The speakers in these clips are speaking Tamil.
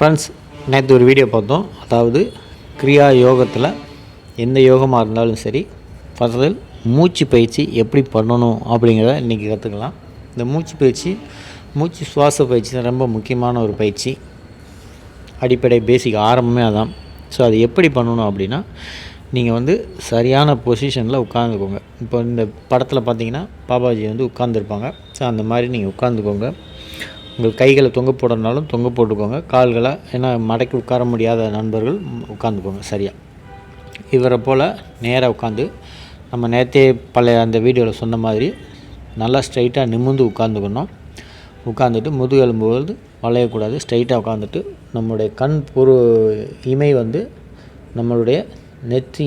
ஃப்ரெண்ட்ஸ் நேற்று ஒரு வீடியோ பார்த்தோம். அதாவது கிரியா யோகத்தில் எந்த யோகமாக இருந்தாலும் சரி ஃபர்தர் மூச்சு பயிற்சி எப்படி பண்ணணும் அப்படிங்கிறத இன்றைக்கி கற்றுக்கலாம் இந்த மூச்சு பயிற்சி மூச்சு சுவாச பயிற்சி தான் ரொம்ப முக்கியமான ஒரு பயிற்சி. அடிப்படை பேசிக் ஆரம்பமே அதான். ஸோ அது எப்படி பண்ணணும் அப்படின்னா நீங்கள் வந்து சரியான பொசிஷனில் உட்காந்துக்கோங்க இப்போ இந்த படத்தில் பார்த்தீங்கன்னா பாபாஜி வந்து உட்காந்துருப்பாங்க ஸோ அந்த மாதிரி நீங்கள் உட்காந்துக்கோங்க உங்கள் கைகளை தொங்க போடுறதுனாலும் தொங்க போட்டுக்கோங்க. கால்களை ஏன்னா மடக்கி உட்கார முடியாத நண்பர்கள் உட்காந்துக்கோங்க சரியாக இவரை போல் நேராக உட்காந்து நம்ம நேற்றே பழைய அந்த வீடியோவில் சொன்ன மாதிரி நல்லா ஸ்ட்ரைட்டாக நிமிர்ந்து உட்காந்துக்கணும் உட்காந்துட்டு முதுகெலும்பு வந்து வளையக்கூடாது. ஸ்ட்ரைட்டாக உட்காந்துட்டு நம்மளுடைய கண் பொரு இமை வந்து நம்மளுடைய நெற்றி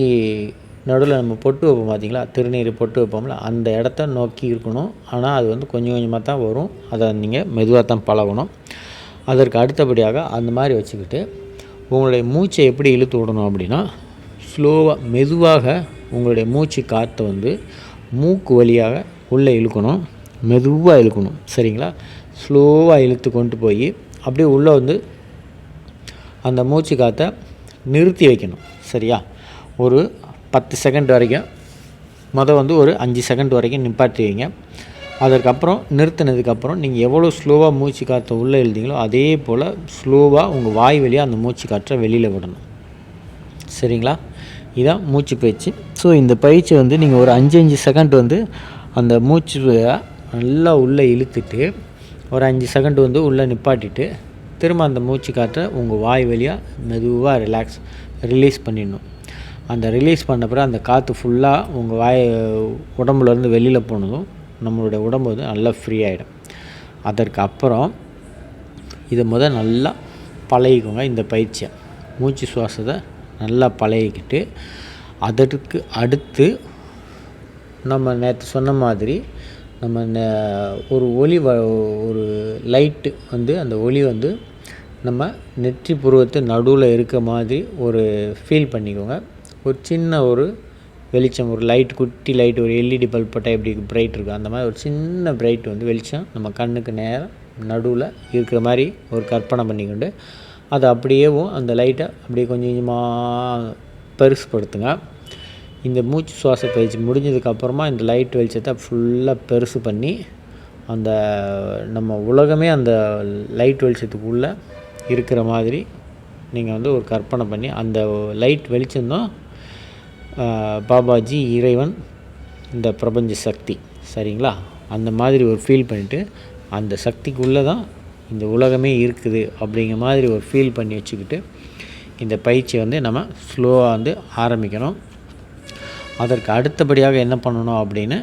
நடுவில் நம்ம பொட்டு வைப்போம் பார்த்தீங்களா திருநீர் பொட்டு வைப்போம்ல அந்த இடத்த நோக்கி இருக்கணும். ஆனால் அது வந்து கொஞ்சம் கொஞ்சமாக தான் வரும். அதை நீங்கள் மெதுவாக தான் பழகணும். அதற்கு அடுத்தபடியாக அந்த மாதிரி வச்சுக்கிட்டு உங்களுடைய மூச்சை எப்படி இழுத்து விடணும் அப்படின்னா ஸ்லோவாக மெதுவாக உங்களுடைய மூச்சு காற்றை வந்து மூக்கு வழியாக உள்ளே இழுக்கணும். மெதுவாக இழுக்கணும். சரிங்களா? ஸ்லோவாக இழுத்து கொண்டு போய் அப்படியே உள்ளே வந்து அந்த மூச்சு காற்றை நிறுத்தி வைக்கணும். சரியா? ஒரு பத்து செகண்ட் வரைக்கும். மொதல் வந்து ஒரு அஞ்சு செகண்ட் வரைக்கும் நிப்பாட்டி வைங்க அதற்கப்புறம் நிறுத்தினதுக்கப்புறம் நீங்கள் எவ்வளோ ஸ்லோவாக மூச்சு காற்றை உள்ளே எழுதிங்களோ அதே போல் ஸ்லோவாக உங்கள் வாய் வழியாக அந்த மூச்சு காற்றை வெளியில் விடணும். சரிங்களா? இதான் மூச்சு பயிற்சி. ஸோ இந்த பயிற்சி வந்து நீங்கள் ஒரு அஞ்சு அஞ்சு செகண்ட் வந்து அந்த மூச்சு நல்லா உள்ளே இழுத்துட்டு ஒரு அஞ்சு செகண்ட் வந்து உள்ளே நிப்பாட்டிட்டு திரும்ப அந்த மூச்சு காற்றை உங்கள் வாய் வழியாக மெதுவாக ரிலாக்ஸ் ரிலீஸ் பண்ணிடணும். அந்த ரிலீஸ் பண்ண பிறகு அந்த காற்று ஃபுல்லாக உங்கள் வாய் உடம்புலேருந்து வெளியில் போனதும் நம்மளுடைய உடம்பு வந்து நல்லா ஃப்ரீ ஆகிடும் அதற்கு அப்புறம் இதை முதல் நல்லா பழகிக்கோங்க இந்த பயிற்சியை. மூச்சு சுவாசத்தை நல்லா பழகிக்கிட்டு அதற்கு அடுத்து நம்ம நேற்று சொன்ன மாதிரி நம்ம ஒரு ஒளி வ ஒரு லைட்டு வந்து அந்த ஒளி வந்து நம்ம நெற்றி புருவத்து நடுவில் இருக்க மாதிரி ஒரு ஃபீல் பண்ணிக்கோங்க. ஒரு சின்ன ஒரு வெளிச்சம் ஒரு லைட் குட்டி லைட் ஒரு எல்இடி பல்ப் போட்டால் எப்படி பிரைட் இருக்கும்? அந்த மாதிரி ஒரு சின்ன பிரைட் வந்து வெளிச்சம் நம்ம கண்ணுக்கு நேரம் நடுவில் இருக்கிற மாதிரி ஒரு கற்பனை பண்ணிக்கொண்டு அதை அப்படியேவும் அந்த லைட்டை அப்படியே கொஞ்சம் கொஞ்சமாக பெருசுப்படுத்துங்க. இந்த மூச்சு சுவாச பயிற்சி முடிஞ்சதுக்கப்புறமா இந்த லைட் வெளிச்சத்தை ஃபுல்லாக பெருசு பண்ணி அந்த நம்ம உலகமே அந்த லைட் வெளிச்சத்துக்குள்ளே இருக்கிற மாதிரி நீங்கள் வந்து ஒரு கற்பனை பண்ணி அந்த லைட் வெளிச்சம்தான் பாபாஜி இறைவன் இந்த பிரபஞ்ச சக்தி. சரிங்களா? அந்த மாதிரி ஒரு ஃபீல் பண்ணிவிட்டு அந்த சக்திக்குள்ளே தான் இந்த உலகமே இருக்குது அப்படிங்கிற மாதிரி ஒரு ஃபீல் பண்ணி வச்சுக்கிட்டு இந்த பயிற்சியை வந்து நம்ம ஸ்லோவாக வந்து ஆரம்பிக்கணும். அதற்கு அடுத்தபடியாக என்ன பண்ணணும் அப்படின்னு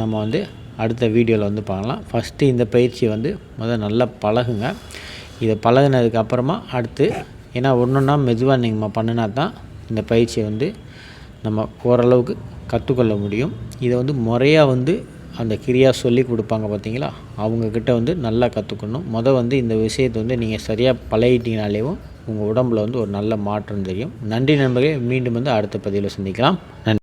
நம்ம வந்து அடுத்த வீடியோவில் வந்து பார்க்கலாம். ஃபஸ்ட்டு இந்த பயிற்சியை வந்து முதல் நல்லா பழகுங்க. இதை பழகினதுக்கப்புறமா அடுத்து ஏன்னா ஒன்றுன்னா மெதுவாக நீங்கள் பண்ணினா தான் இந்த பயிற்சியை வந்து நம்ம ஓரளவுக்கு கற்றுக்கொள்ள முடியும். இதை வந்து முறையாக வந்து அந்த கிரியா சொல்லி கொடுப்பாங்க பார்த்தீங்களா? அவங்கக்கிட்ட வந்து நல்லா கற்றுக்கணும். மொதல் வந்து இந்த விஷயத்தை வந்து நீங்கள் சரியாக பழகிட்டீங்கனாலேயும் உங்கள் உடம்புல வந்து ஒரு நல்ல மாற்றம் தெரியும். நன்றி நண்பர்களே மீண்டும் வந்து அடுத்த பதிவில் சந்திக்கலாம். நன்றி.